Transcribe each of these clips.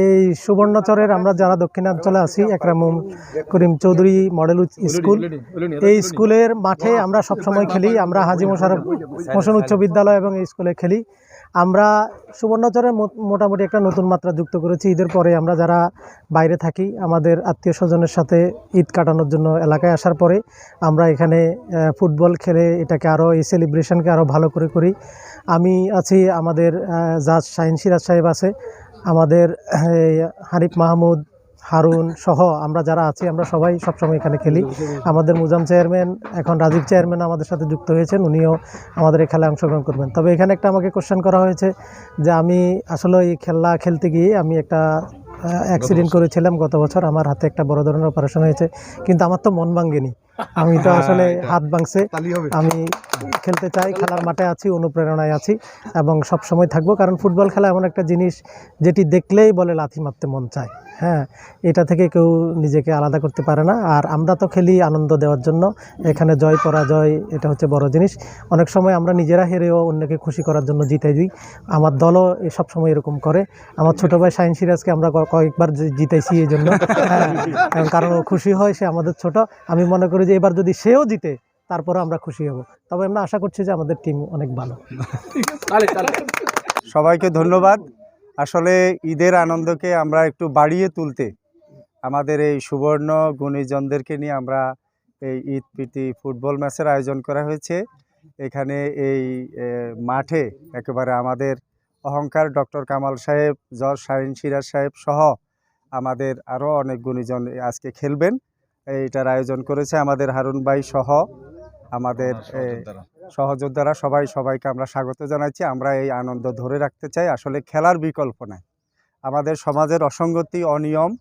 এই সুবর্ণচরের আমরা যারা দক্ষিণাঞ্চলে আছি একরামুম করিম চৌধুরী মডেল স্কুল। এই স্কুলের মাঠে আমরা সবসময় খেলি, আমরা হাজি মোশারফ মোশন উচ্চ বিদ্যালয় এবং এই স্কুলে খেলি। আমরা সুবর্ণচরে মোটামুটি একটা নতুন মাত্রা যুক্ত করেছি, ঈদের পরে আমরা যারা বাইরে থাকি, আমাদের আত্মীয় স্বজনের সাথে ঈদ কাটানোর জন্য এলাকায় আসার পরে আমরা এখানে ফুটবল খেলে এটাকে আরও এই সেলিব্রেশনকে আরও ভালো করে করি। আমি আছি আমাদের জাজ শাহিন সিরাজ সাহেব আছে। আমাদের এই, হানিফ মাহমুদ হারুন সহ আমরা যারা আছি আমরা সবাই সবসময় এখানে খেলি। আমাদের মুজাম চেয়ারম্যান এখন রাজীব চেয়ারম্যান আমাদের সাথে যুক্ত হয়েছেন উনিও আমাদের এই খেলায় অংশগ্রহণ করবেন। তবে এখানে একটা আমাকে কোশ্চেন করা হয়েছে যে আমি আসলে এই খেলা খেলতে গিয়ে আমি একটা অ্যাক্সিডেন্ট করেছিলাম গত বছর। আমার হাতে একটা বড় ধরনের অপারেশন হয়েছে কিন্তু আমার তো মন ভাঙ্গেনি। আমি তো আসলে হাত ভাঙছে। আমি খেলতে চাই খেলার মাঠে আছি অনুপ্রেরণায় আছি এবং সব সময় থাকব। কারণ ফুটবল খেলা এমন একটা জিনিস যেটি দেখলেই বলে লাথি মারতে মন চায়। হ্যাঁ এটা থেকে কেউ নিজেকে আলাদা করতে পারে না। আর আমরা তো খেলি আনন্দ দেওয়ার জন্য। এখানে জয় পরাজয় এটা হচ্ছে বড় জিনিস। অনেক সময় আমরা নিজেরা হেরেও অন্যকে খুশি করার জন্য জিতে দিই। আমার দলও সব সময় এরকম করে। আমার ছোট ভাই শাহিন সিরাজকে আমরা কয়েকবার জি- জিতাইছি এই জন্য। হ্যাঁ, কারণ ও খুশি হয় সে আমাদের ছোট। আমি মনে করি যে এবার যদি সেও জিতে তারপরে আমরা খুশি হব। তবে আমরা আশা করছি যে আমাদের টিম অনেক ভালো। সবাইকে ধন্যবাদ। আসলে ঈদের আনন্দকে আমরা একটু বাড়িয়ে তুলতে আমাদের এই সুবর্ণ গুণীজনদেরকে নিয়ে আমরা এই ঈদ প্রীতি ফুটবল ম্যাচের আয়োজন করা হয়েছে। এখানে এই মাঠে একেবারে আমাদের অহংকার ডক্টর কামাল সাহেব জজ শাহিন সিরাজ সাহেব সহ আমাদের আরও অনেক গুণীজন আজকে খেলবেন। এইটার আয়োজন করেছে আমাদের হারুন ভাই সহ আমাদের এ, সহযোদ্ধারা। সবাই সবাইকে আমরা স্বাগত জানাচ্ছি। আমরা এই আনন্দ ধরে রাখতে চাই। আসলে খেলার বিকল্প নাই। আমাদের সমাজের অসঙ্গতি অনিয়ম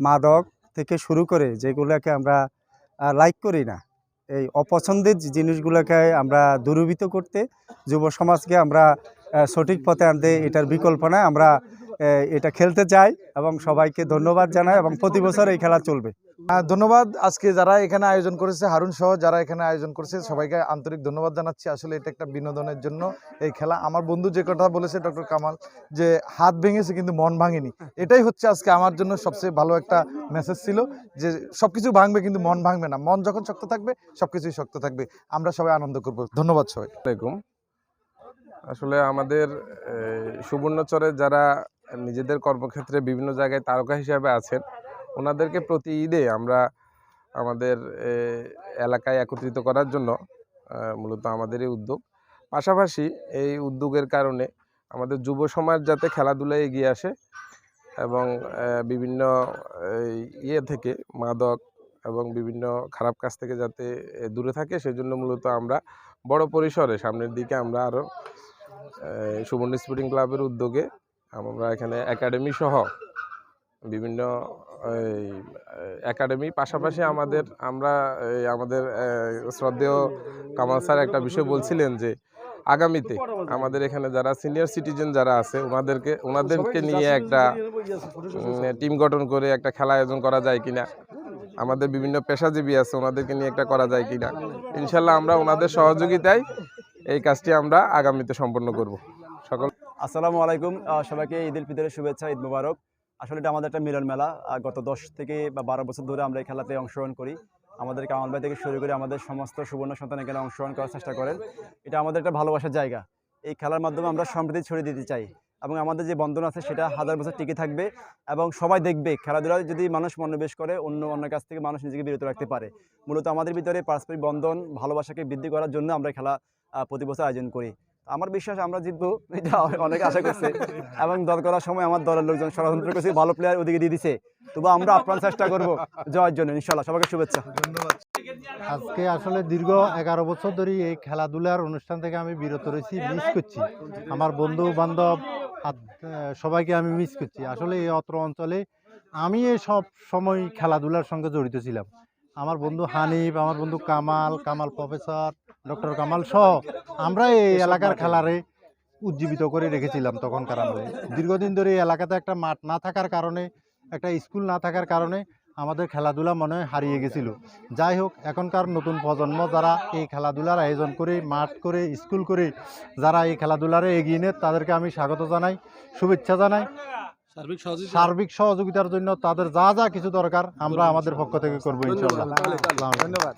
মাদক থেকে শুরু করে যেগুলোকে আমরা লাইক করি না এই অপছন্দের জিনিসগুলোকে আমরা দূরীভূত করতে যুব সমাজকে আমরা সঠিক পথে আনতে এটার বিকল্প নাই। আমরা এটা খেলতে চাই এবং সবাইকে ধন্যবাদ জানাই এবং প্রতি বছর এই খেলা চলবে। ধন্যবাদ। আজকে যারা এখানে আয়োজন করেছে হারুন সহ যারা এখানে আয়োজন করেছে সবাইকে আন্তরিক ধন্যবাদ জানাচ্ছি। আসলে এটা একটা বিনোদনের জন্য এই খেলা। আমার বন্ধু যে কথা বলেছে ডক্টর কামাল যে হাত ভেঙেছে কিন্তু মন ভাঙেনি। এটাই হচ্ছে আজকে আমার জন্য সবচেয়ে ভালো একটা মেসেজ ছিল যে সবকিছু ভাঙবে কিন্তু মন ভাঙবে না। মন যখন শক্ত থাকবে সবকিছুই শক্ত থাকবে। আমরা সবাই আনন্দ করব। ধন্যবাদ সবাই। আলাইকুম। আসলে আমাদের সুবর্ণচরে যারা নিজেদের কর্মক্ষেত্রে বিভিন্ন জায়গায় তারকা হিসাবে আছেন ওনাদেরকে প্রতি ঈদে আমরা আমাদের এলাকায় একত্রিত করার জন্য মূলত আমাদের এই উদ্যোগ। পাশাপাশি এই উদ্যোগের কারণে আমাদের যুব সমাজ যাতে খেলাধুলায় এগিয়ে আসে এবং বিভিন্ন ইয়ে থেকে, মাদক এবং বিভিন্ন খারাপ কাজ থেকে যাতে দূরে থাকে, সেজন্য মূলত আমরা বড় পরিসরে সামনের দিকে আমরা আরও সুবর্ণ স্পোর্টিং ক্লাবের উদ্যোগে আমরা এখানে একাডেমি সহ বিভিন্ন একাডেমি পাশাপাশি আমাদের আমরা এই, আমাদের শ্রদ্ধেয় কামাল স্যার একটা বিষয় বলছিলেন যে আগামীতে আমাদের এখানে যারা সিনিয়র সিটিজেন যারা আছে ওনাদেরকে ওনাদেরকে নিয়ে একটা টিম গঠন করে একটা খেলা আয়োজন করা যায় কিনা আমাদের বিভিন্ন পেশাজীবী আছে ওনাদেরকে নিয়ে একটা করা যায় কিনা ইনশাল্লাহ আমরা ওনাদের সহযোগিতায় এই কাজটি আমরা আগামীতে সম্পন্ন করব। সকল আসসালামু আলাইকুম সবাইকে ঈদ উল ফিতরের শুভেচ্ছা ঈদ মুবারক। আসলে এটা আমাদের একটা মিলন মেলা। গত দশ থেকে বা বারো বছর ধরে আমরা এই খেলাতে অংশগ্রহণ করি। আমাদের কামাল ভাই থেকে শুরু করে আমাদের সমস্ত সুবর্ণ সন্তান এখানে অংশগ্রহণ করার চেষ্টা করেন। এটা আমাদের একটা ভালোবাসার জায়গা। এই খেলার মাধ্যমে আমরা সম্প্রীতি ছড়িয়ে দিতে চাই এবং আমাদের যে বন্ধন আছে সেটা হাজার বছর টিকে থাকবে এবং সবাই দেখবে খেলাধুলায় যদি মানুষ মনোনিবেশ করে, অন্য অন্য কাছ থেকে মানুষ নিজেকে বিরত রাখতে পারে। মূলত আমাদের ভিতরে পারস্পরিক বন্ধন, ভালোবাসাকে বৃদ্ধি করার জন্য আমরা খেলা প্রতি বছর আয়োজন করি। আমার বিশ্বাস, আমরা জিতবো, এটা অনেক আশা করছে। এবং দল করার সময় আমার দলের লোকজন ষড়যন্ত্র করছে, ভালো প্লেয়ার ওদিকে দিয়ে দিছে। তবু আমরা আপ্রাণ চেষ্টা করব জয়ের জন্য ইনশাল্লাহ সবাইকে শুভেচ্ছা। আজকে আসলে দীর্ঘ এগারো বছর ধরে এই খেলাধুলার অনুষ্ঠান থেকে আমি বিরত রয়েছি মিস করছি। আমার বন্ধু বান্ধব সবাইকে আমি মিস করছি। আসলে এই অত্র অঞ্চলে আমি এই সব সময় খেলাধুলার সঙ্গে জড়িত ছিলাম। আমার বন্ধু হানিফ, আমার বন্ধু কামাল কামাল প্রফেসর ডক্টর কামাল সহ আমরা এই এলাকার খেলারে উজ্জীবিত করে রেখেছিলাম তখনকার আমলে দীর্ঘদিন ধরে এই এলাকাতে একটা মাঠ না থাকার কারণে একটা স্কুল না থাকার কারণে আমাদের খেলাধুলা মনে হয় হারিয়ে গেছিল। যাই হোক এখনকার নতুন প্রজন্ম যারা এই খেলাধুলার আয়োজন করে মাঠ করে স্কুল করে যারা এই খেলাধুলারে এগিয়ে নেয় তাদেরকে আমি স্বাগত জানাই শুভেচ্ছা জানাই। সার্বিক সহযোগিতার জন্য তাদের যা যা কিছু দরকার আমরা আমাদের পক্ষ থেকে করব ইনশাল্লাহ। ধন্যবাদ।